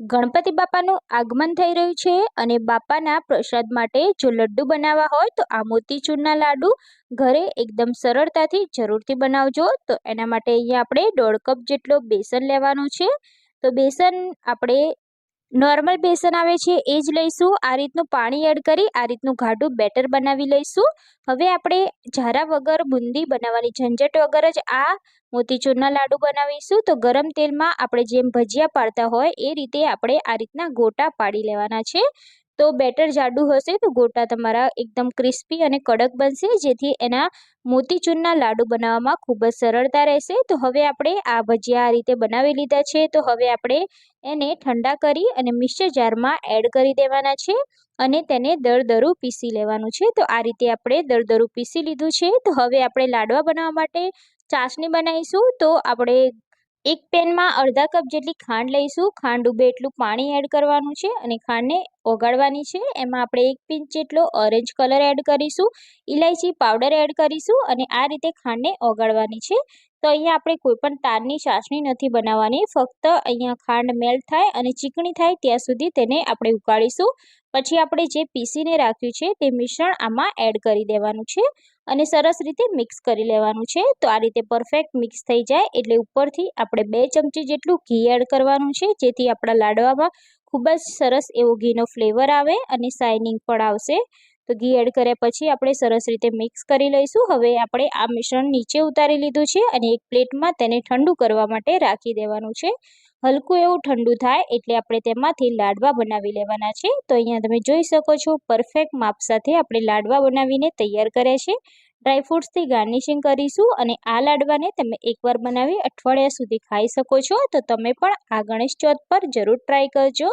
ગણપતિ બાપાનું આગમન થઈ રહ્યું છે અને બાપાના પ્રસાદ માટે જો લડ્ડુ બનાવવા હોય તો આ મોતીચૂરના લાડુ ઘરે એકદમ સરળતાથી જરૂરથી બનાવજો. તો એના માટે અહીંયા આપણે દોઢ કપ જેટલો બેસન લેવાનું છે. તો બેસન આપણે નોર્મલ બેસન આવે છે, એ જ લઈશું. આ રીતનું પાણી એડ કરી, આ રીતનું ઘાટું બેટર બનાવી લઈશું. હવે આપણે ઝારા વગર બુંદી બનાવવાની, ઝંઝટ વગર જ આ મોતીચૂરના લાડુ બનાવીશું. તો ગરમ તેલમાં આપણે જેમ ભજીયા પાડતા હોય, એ રીતે આપણે આ રીતના ગોટા પાડી લેવાના છે. તો બેટર જાડું હશે તો ગોટા તમારા એકદમ ક્રિસ્પી અને કડક બનશે, જેથી એના મોતીચૂરના લાડુ બનાવવામાં ખૂબ જ સરળતા રહેશે. તો હવે આપણે આ ભજીયા આ રીતે બનાવી લીધા છે. તો હવે આપણે એને ઠંડા કરી અને મિક્સર જારમાં એડ કરી દેવાના છે અને તેને દરદરું પીસી લેવાનું છે. તો આ રીતે આપણે દરદરું પીસી લીધું છે. તો હવે આપણે લાડવા બનાવવા માટે ચાસણી બનાવીશું. તો આપણે એક પેનમાં અડધા કપ જેટલી ખાંડ લઈશું. ખાંડ ડૂબે એટલું પાણી એડ કરવાનું છે અને ખાંડને ઓગાળવાની છે. એમાં આપણે એક પિંચ જેટલો ઓરેન્જ કલર એડ કરીશું. ઇલાયચી પાવડર એડ કરીશું અને આ રીતે ખાંડને ઓગાળવાની છે. તો અહીંયા આપણે કોઈ પણ તારની ચાસણી નથી બનાવવાની. ફક્ત અહીંયા ખાંડ મેલ્ટ થાય અને ચીકણી થાય ત્યાં સુધી તેને આપણે ઉકાળીશું. પછી આપણે જે પીસીને રાખ્યું છે તે મિશ્રણ આમાં એડ કરી દેવાનું છે અને સરસ રીતે મિક્સ કરી લેવાનું છે. તો આ રીતે પરફેક્ટ મિક્સ થઈ જાય એટલે ઉપરથી આપણે બે ચમચી જેટલું ઘી એડ કરવાનું છે, જેથી આપણા લાડવામાં ખૂબ જ સરસ એવો ઘીનો ફ્લેવર આવે અને શાઇનિંગ પણ આવશે. તો ઘી એડ કર્યા પછી આપણે સરસ રીતે મિક્સ કરી લઈશું. હવે આપણે આ મિશ્રણ નીચે ઉતારી લીધું છે અને એક પ્લેટમાં તેને ઠંડુ કરવા માટે રાખી દેવાનું છે. હલકું એવું ઠંડુ થાય એટલે આપણે તેમાંથી લાડવા બનાવી લેવાના છે. તો અહીંયા તમે જોઈ શકો છો પરફેક્ટ માપ સાથે આપણે લાડવા બનાવીને તૈયાર કર્યા છે. ડ્રાયફ્રૂટ્સથી ગાર્નિશિંગ કરીશું અને આ લાડવાને તમે એકવાર બનાવી અઠવાડિયા સુધી ખાઈ શકો છો. તો તમે પણ આ ગણેશ ચોથ પર જરૂર ટ્રાય કરજો.